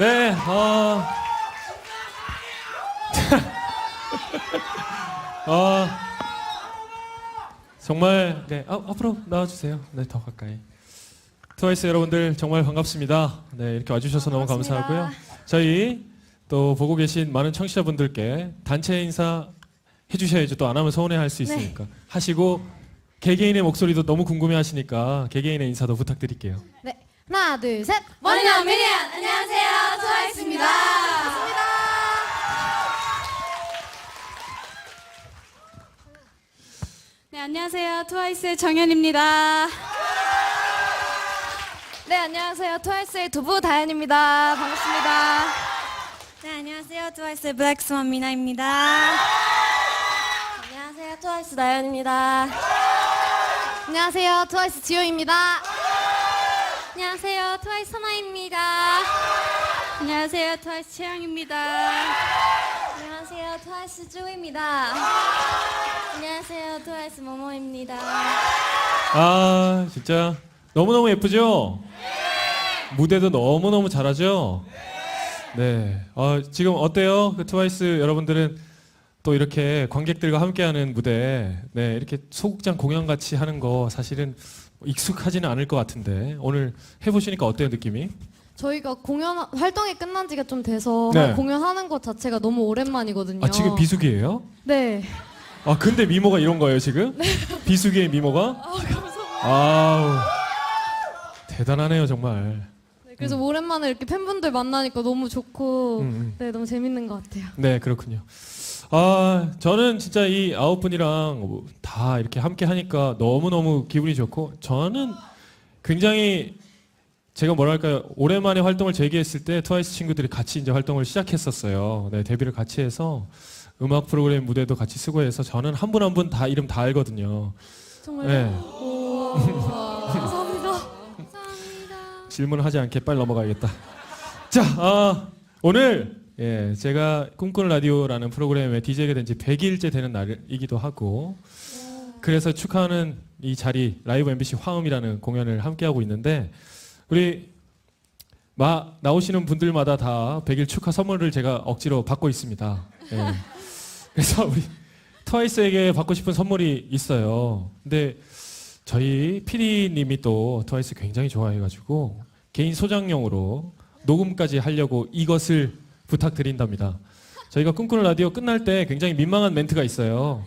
네, 어. 어. 정말 네 아, 앞으로 나와주세요. 네 더 가까이. 트와이스 여러분들 정말 반갑습니다. 네 이렇게 와주셔서 너무 반갑습니다. 감사하고요. 저희 또 보고 계신 많은 청취자분들께 단체 인사 해주셔야죠. 또 안 하면 서운해할 수 있으니까 하시고 개개인의 목소리도 너무 궁금해하시니까 개개인의 인사도 부탁드릴게요. 네. 하나, 둘, 셋. 머니나 미니언 안녕하세요 트와이스입니다. 네 안녕하세요 트와이스의 정현입니다. 네, 안녕하세요. 트와이스의 두부 다현입니다. 반갑습니다. 네 안녕하세요 트와이스의 블랙스완 미나입니다. 안녕하세요 트와이스 나연입니다. 안녕하세요. 트와이스 지효입니다. 안녕하세요 트와이스 선아입니다. 안녕하세요 트와이스 채영입니다. 안녕하세요 트와이스 쭈입니다. 안녕하세요 트와이스 모모입니다. 아 진짜 너무너무 예쁘죠? 무대도 너무너무 잘하죠? 네. 어, 지금 어때요? 그 트와이스 여러분들은 또 이렇게 관객들과 함께하는 무대, 네 이렇게 소극장 공연 같이 하는 거 사실은 익숙하지는 않을 것 같은데 오늘 해보시니까 어때요 느낌이? 저희가 공연 활동이 끝난 지가 좀 돼서 네. 공연하는 것 자체가 너무 오랜만이거든요. 아 지금 비수기예요? 네. 아 근데 미모가 이런 거예요 지금? 비수기의 미모가? 아 감사합니다. 아우 대단하네요 정말. 네, 그래서 오랜만에 이렇게 팬분들 만나니까 너무 좋고 음, 음. 네, 너무 재밌는 것 같아요. 네, 그렇군요. 아, 저는 진짜 이 아홉 분이랑 다 이렇게 함께 하니까 너무너무 기분이 좋고, 저는 굉장히 제가 뭐랄까요, 오랜만에 활동을 재개했을 때 트와이스 친구들이 같이 이제 활동을 시작했었어요. 네, 데뷔를 같이 해서 음악 프로그램 무대도 같이 쓰고 해서 저는 한 분 한 분 다 이름 다 알거든요. 정말 네, 오, 감사합니다. 질문을 하지 않게 빨리 넘어가야겠다. 자, 아, 오늘 예, 제가 꿈꾸는 라디오라는 프로그램에 DJ가 된 지 100일째 되는 날이기도 하고 그래서 축하하는 이 자리 라이브 MBC 화음이라는 공연을 함께 하고 있는데 우리 마 나오시는 분들마다 다 100일 축하 선물을 제가 억지로 받고 있습니다. 예. 그래서 우리 트와이스에게 받고 싶은 선물이 있어요. 근데 저희 PD님이 또 트와이스 굉장히 좋아해가지고 개인 소장용으로 녹음까지 하려고 이것을 부탁드린답니다. 저희가 꿈꾸는 라디오 끝날 때 굉장히 민망한 멘트가 있어요.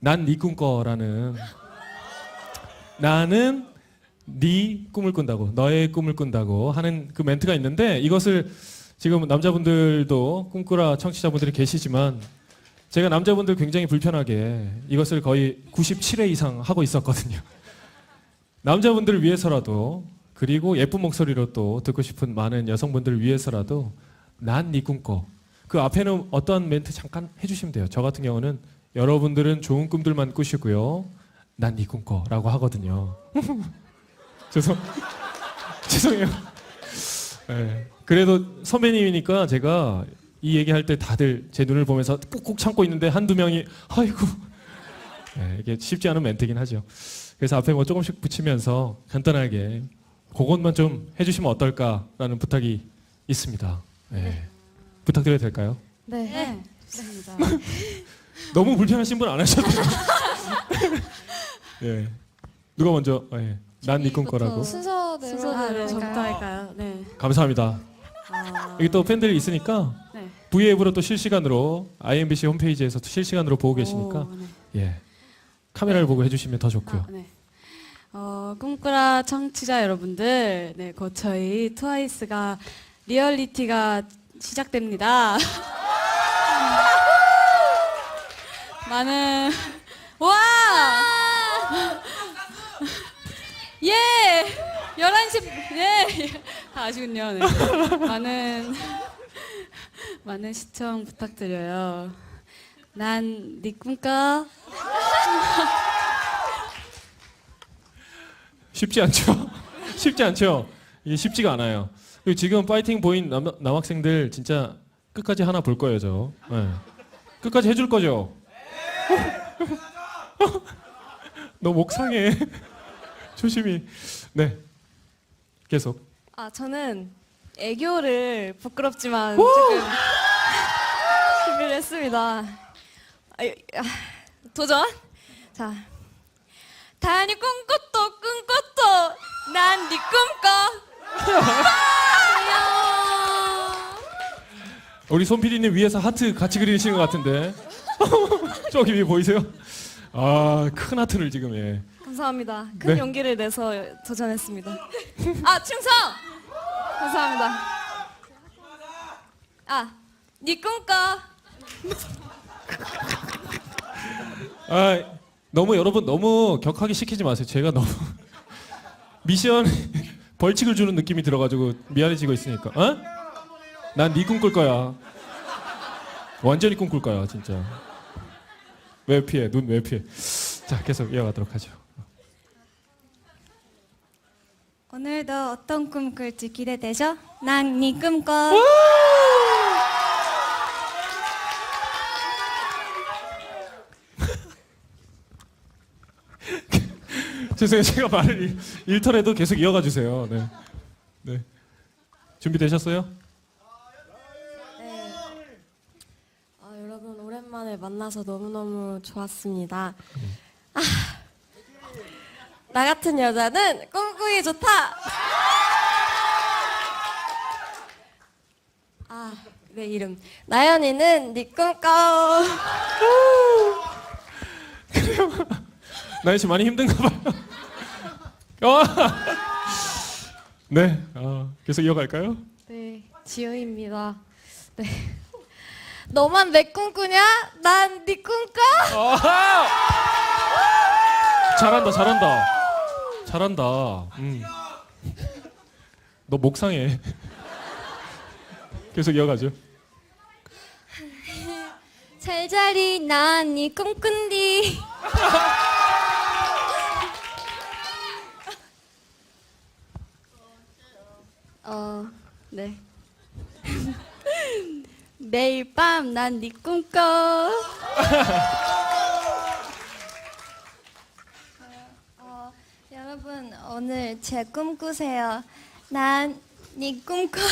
난 네 꿈꿔라는 나는 네 꿈을 꾼다고 너의 꿈을 꾼다고 하는 그 멘트가 있는데 이것을 지금 남자분들도 꿈꾸라 청취자분들이 계시지만 제가 남자분들 굉장히 불편하게 이것을 거의 97회 이상 하고 있었거든요. 남자분들을 위해서라도 그리고 예쁜 목소리로 또 듣고 싶은 많은 여성분들을 위해서라도 난 네 꿈꿔. 그 앞에는 어떠한 멘트 잠깐 해주시면 돼요. 저 같은 경우는 여러분들은 좋은 꿈들만 꾸시고요. 난 네 꿈꿔라고 하거든요. 죄송 죄송해요. 네. 그래도 선배님이니까 제가 이 얘기할 때 다들 제 눈을 보면서 꾹꾹 참고 있는데 한두 명이 아이고 네, 이게 쉽지 않은 멘트긴 하죠. 그래서 앞에 뭐 조금씩 붙이면서 간단하게 그것만 좀 해주시면 어떨까라는 부탁이 있습니다. 네. 부탁드려도 될까요? 네. 네 좋습니다. 너무 불편하신 분 안 하셔도 돼요. 예. 누가 먼저 예. 난네 꿈꿔라고 순서대로 순서대로 할까요? 네. 감사합니다. 아, 여기 또 팬들이 있으니까 네. V앱으로 또 실시간으로 IMBC 홈페이지에서 또 실시간으로 보고 계시니까 오, 네. 예. 카메라를 보고 해주시면 더 좋고요. 아, 네. 어, 꿈꾸라 청취자 여러분들, 네, 곧 저희 트와이스가 리얼리티가 시작됩니다. 많은 와! 예! 11시 예! 다 아시군요. 네. 많은 많은 시청 부탁드려요. 난 네 꿈꿔. 쉽지 않죠? 쉽지 않죠? 이게 쉽지가 않아요. 그리고 지금 파이팅 보인 남, 남학생들 진짜 끝까지 하나 볼 거예요, 저. 예. 끝까지 해줄 거죠? 너 목 상해. 조심히. 네. 계속. 아 저는 애교를 부끄럽지만 조금 준비를 했습니다. 아유, 아, 도전. 자, 다현이 꿈꿨도 꿈꿨도 난 네 꿈꿔. 우리 손 PD님 위에서 하트 같이 그리시는 것 같은데 저기 위에 보이세요? 아큰 하트를 지금 예. 감사합니다. 큰 네. 용기를 내서 도전했습니다. 아 충성! 감사합니다. 아, 네 꿈꿔. 아 너무 여러분 너무 격하게 시키지 마세요. 제가 너무 미션 벌칙을 주는 느낌이 들어가지고 미안해지고 있으니까. 어? 난 네 꿈꿀 거야. 완전히 꿈꿀 거야 진짜. 왜 피해? 눈 왜 피해? 자 계속 이어가도록 하죠. 오늘도 어떤 꿈 꿀지 기대되죠? 난 네 꿈꿔. 죄송해요. 제가 말을 일- 일터라도 계속 이어가 주세요. 네. 네. 준비되셨어요? 네. 아, 여러분 오랜만에 만나서 너무너무 좋았습니다. 아, 나 같은 여자는 꿈꾸기 좋다. 아, 내 이름 나연이는 네 꿈꿔. 나연 씨 많이 힘든가 봐요. 어. 네. 어, 계속 이어갈까요? 네, 지효입니다. 네. 너만 내 꿈꾸냐? 난 네 꿈꿔. 잘한다, 잘한다, 잘한다. 음. 너 목상해. 계속 이어가죠. 잘 자리 난 네 꿈꾼디. 어, 네. 매일 밤 난 네 꿈꿔. 어, 여러분 오늘 제 꿈꾸세요. 난 네 꿈꿔.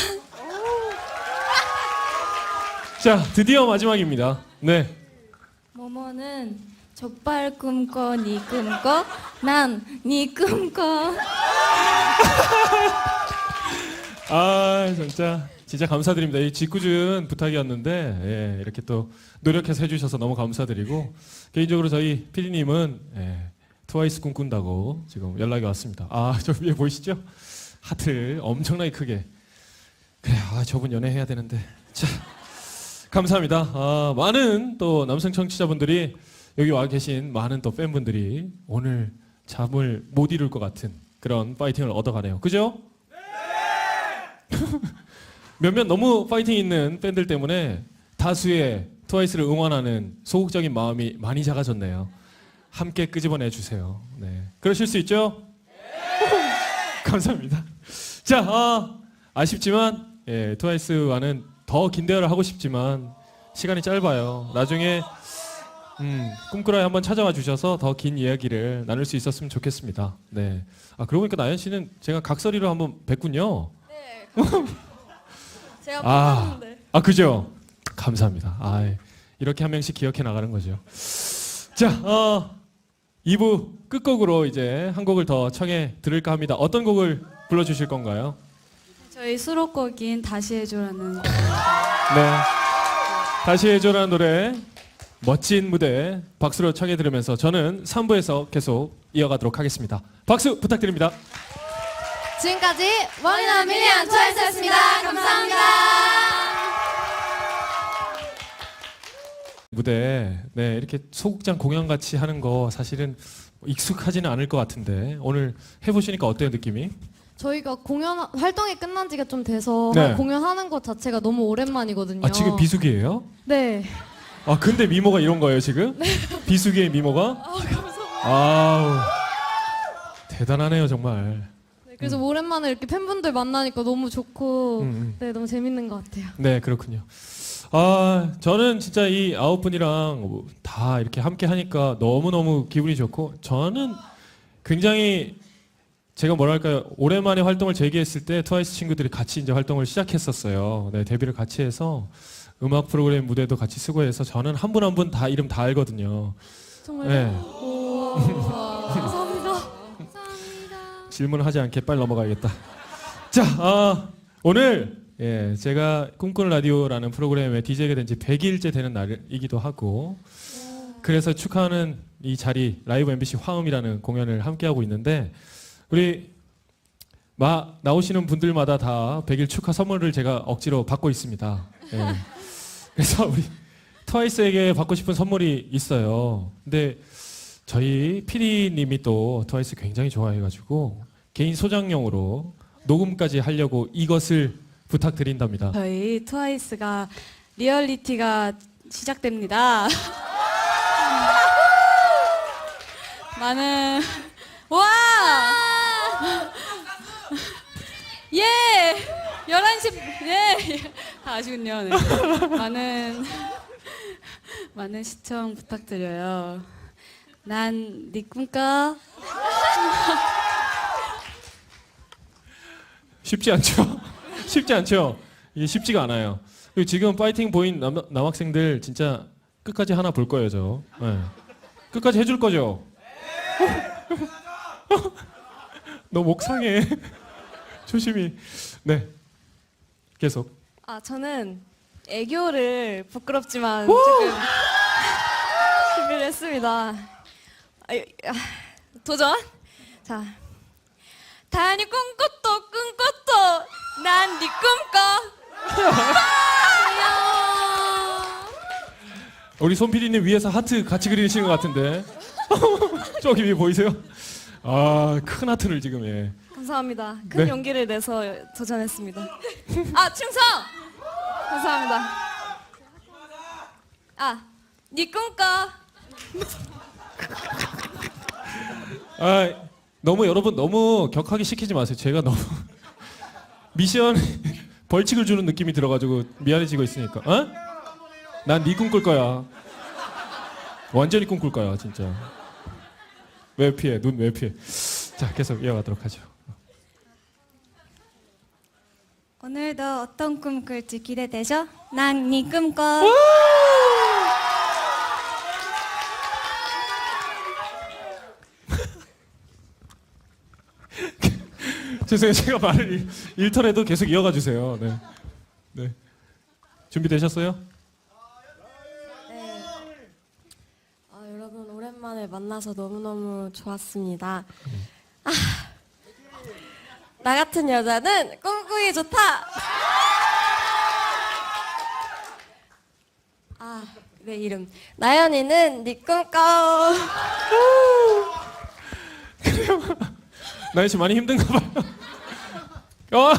자, 드디어 마지막입니다. 네. 모모는 족발 꿈꿔 니 꿈꿔 난니 꿈꿔 아, 진짜 진짜 감사드립니다. 이 짓궂은 부탁이었는데 예, 이렇게 또 노력해서 해주셔서 너무 감사드리고 개인적으로 저희 PD님은 예, 트와이스 꿈꾼다고 지금 연락이 왔습니다. 아, 저 위에 보이시죠? 하트 엄청나게 크게. 그래, 아, 저분 연애해야 되는데. 자, 감사합니다. 아, 많은 또 남성 청취자분들이 여기 와 계신 많은 또 팬분들이 오늘 잠을 못 이룰 것 같은 그런 파이팅을 얻어가네요. 그죠? 몇몇 너무 파이팅 있는 팬들 때문에 다수의 트와이스를 응원하는 소극적인 마음이 많이 작아졌네요. 함께 끄집어내 주세요. 네. 그러실 수 있죠? 감사합니다. 자, 아, 아쉽지만 예, 트와이스와는 더 긴 대화를 하고 싶지만 시간이 짧아요. 나중에 음, 꿈꾸라에 한번 찾아와 주셔서 더 긴 이야기를 나눌 수 있었으면 좋겠습니다. 네. 아, 그러고 보니까 나연 씨는 제가 각설이로 한번 뵀군요. 제가 아, 뽑았는데. 아 그죠? 감사합니다. 아, 이렇게 한 명씩 기억해 나가는 거죠. 자, 어, 2부 끝곡으로 이제 한 곡을 더 청해 들을까 합니다. 어떤 곡을 불러주실 건가요? 저희 수록곡인 다시 해줘라는 네. 다시 해줘라는 노래 멋진 무대 박수로 청해 들으면서 저는 3부에서 계속 이어가도록 하겠습니다. 박수 부탁드립니다. 지금까지 원이나 밀리언 트와이스 무대 네 이렇게 소극장 공연 같이 하는 거 사실은 익숙하지는 않을 것 같은데 오늘 해보시니까 어때요 느낌이? 저희가 공연 활동이 끝난 지가 좀 돼서 네. 공연하는 것 자체가 너무 오랜만이거든요. 아 지금 비수기예요? 네. 아 근데 미모가 이런 거예요 지금? 비수기의 미모가? 아 감사합니다. 아우 대단하네요 정말. 네, 그래서 오랜만에 이렇게 팬분들 만나니까 너무 좋고 음, 음. 네 너무 재밌는 것 같아요. 네 그렇군요. 아 저는 진짜 이 아홉 분이랑 다 이렇게 함께 하니까 너무 너무 기분이 좋고 저는 굉장히 제가 뭐랄까요 오랜만에 활동을 재개했을 때 트와이스 친구들이 같이 이제 활동을 시작했었어요. 네, 데뷔를 같이 해서 음악 프로그램 무대도 같이 쓰고 해서 저는 한 분 한 분 다 이름 다 알거든요. 정말 네, 감사합니다. 질문을 하지 않게 빨리 넘어가야겠다. 자, 아, 오늘 예, 제가 꿈꾸는 라디오라는 프로그램에 DJ가 된 지 100일째 되는 날이기도 하고 그래서 축하하는 이 자리 라이브 MBC 화음이라는 공연을 함께 하고 있는데 우리 마 나오시는 분들마다 다 100일 축하 선물을 제가 억지로 받고 있습니다. 예. 그래서 우리 트와이스에게 받고 싶은 선물이 있어요. 근데 저희 PD님이 또 트와이스 굉장히 좋아해가지고 개인 소장용으로 녹음까지 하려고 이것을 부탁드린답니다. 저희 트와이스가 리얼리티가 시작됩니다. 많은 와! 예! 11시 예! 다 아시군요. 네. 많은 많은 시청 부탁드려요. 난 네 꿈꿔. 쉽지 않죠? 쉽지 않죠? 이게 쉽지가 않아요. 그리고 지금 파이팅 보인 남, 남학생들 진짜 끝까지 하나 볼 거예요, 저. 네. 끝까지 해줄 거죠? 너 목 상해. 조심히. 네. 계속. 아 저는 애교를 부끄럽지만 조금 준비를 했습니다. 아유, 아, 도전. 자, 다현이 꿈꿨도 꿈꿨도 난네 꿈꿔. 우리 손 PD님 위에서 하트 같이 그리시는 것 같은데. 저기 위에 보이세요? 아, 큰 하트를 지금, 예. 감사합니다. 큰 네. 용기를 내서 도전했습니다. 아 충성. 감사합니다. 아, 네 꿈꿔. 아, 너무 여러분 너무 격하게 시키지 마세요. 제가 너무 미션 벌칙을 주는 느낌이 들어가지고 미안해지고 있으니까. 어? 난네 꿈꿀 거야. 완전히 꿈꿀 거야, 진짜. 왜 피해? 눈 왜 피해? 자, 계속 이어가도록 하죠. 오늘도 어떤 꿈 꿀지 기대되죠? 난 네 꿈꿔. 죄송해요. 제가 말을 일- 일터에도 계속 이어가 주세요. 네. 네. 준비되셨어요? 네. 아, 여러분 오랜만에 만나서 너무너무 좋았습니다. 아, 나 같은 여자는 꿈꾸기 좋다. 아, 내 이름 나연이는 네 꿈꿔. 나연 씨 많이 힘든가 봐요. 어!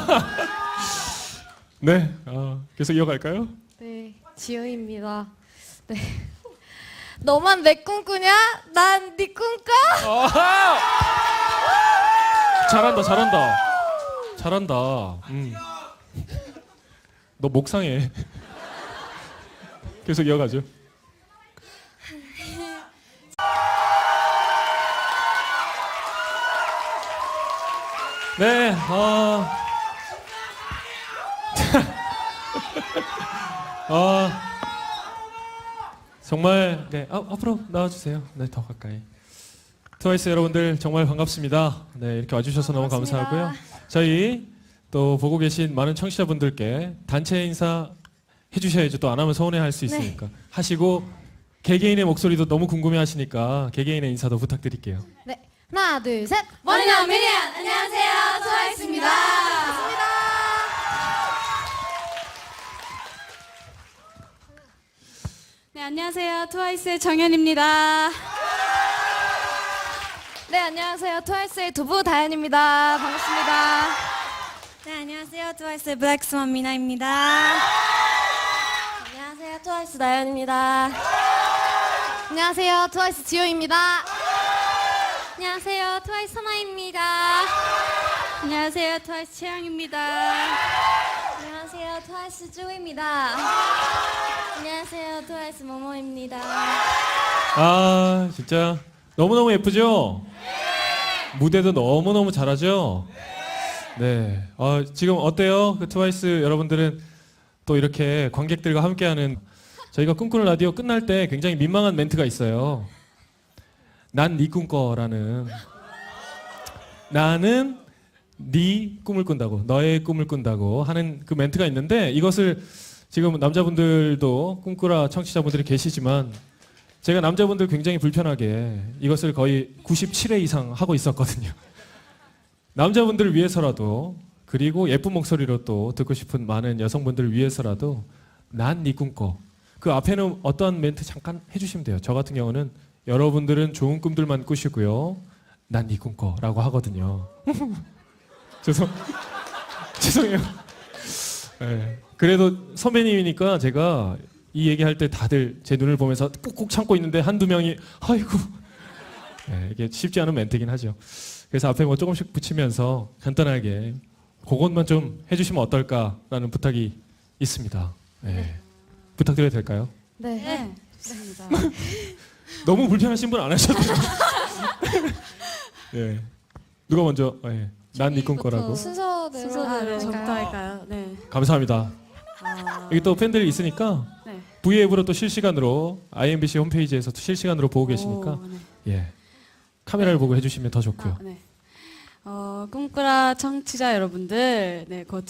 네. 어, 계속 이어갈까요? 네, 지효입니다. 네. 너만 내 꿈꾸냐? 난 네 꿈꿔. 잘한다, 잘한다. 잘한다. 음. 너 목상해. 계속 이어가죠. 네, 어. 어. 정말 네 아, 앞으로 나와주세요. 네 더 가까이. 트와이스 여러분들 정말 반갑습니다. 네 이렇게 와주셔서 너무 감사하고요. 저희 또 보고 계신 많은 청취자분들께 단체 인사 해주셔야죠. 또 안 하면 서운해할 수 있으니까 하시고 개개인의 목소리도 너무 궁금해하시니까 개개인의 인사도 부탁드릴게요. 네, 하나, 둘, 셋. 머니나 미니언 안녕하세요 트와이스입니다. 네, 안녕하세요. 트와이스의 정현입니다. 네 안녕하세요 트와이스의 두부 다현입니다. 반갑습니다. 네, 안녕하세요. 트와이스의 블랙스완 미나입니다. 안녕하세요, 트와이스 나연입니다. 안녕하세요, 트와이스 지효입니다. 안녕하세요. 트와이스 선아입니다. 안녕하세요. 트와이스 채영입니다. 안녕하세요, 트와이스 쭈입니다. 안녕하세요, 트와이스 모모입니다. 아 진짜 너무 너무 예쁘죠? 무대도 너무 너무 잘하죠. 네. 어, 지금 어때요? 그 트와이스 여러분들은 또 이렇게 관객들과 함께하는 저희가 꿈꾸는 라디오 끝날 때 굉장히 민망한 멘트가 있어요. 난 네 꿈 꿔라는 나는 네 꿈을 꾼다고 너의 꿈을 꾼다고 하는 그 멘트가 있는데 이것을 지금 남자분들도 꿈꾸라 청취자분들이 계시지만 제가 남자분들 굉장히 불편하게 이것을 거의 97회 이상 하고 있었거든요. 남자분들을 위해서라도 그리고 예쁜 목소리로 또 듣고 싶은 많은 여성분들을 위해서라도 난 네 꿈꿔. 그 앞에는 어떤 멘트 잠깐 해주시면 돼요. 저 같은 경우는 여러분들은 좋은 꿈들만 꾸시고요. 난 네 꿈 꿔라고 하거든요. 죄송 죄송해요. 네. 그래도 선배님이니까 제가 이 얘기할 때 다들 제 눈을 보면서 꾹꾹 참고 있는데 한두 명이 아이고 네, 이게 쉽지 않은 멘트긴 하죠. 그래서 앞에 뭐 조금씩 붙이면서 간단하게 그것만 좀 해주시면 어떨까라는 부탁이 있습니다. 네. 부탁드려도 될까요? 네. 네. 좋습니다. 너무 불편하신 분 안 하셔도 돼요. 네. 누가 먼저? 네. 난네 꿈꿔라고. 순서대로 순서대로 할까요? 저부터 할까요? 네. 감사합니다. 아, 여기 또 팬들이 있으니까 네. V앱으로 또 실시간으로 IMBC 홈페이지에서 또 실시간으로 보고 계시니까 오, 네. 예 카메라를 보고 해주시면 더 좋고요. 아, 네. 어, 꿈꾸라 청취자 여러분들, 네, 곧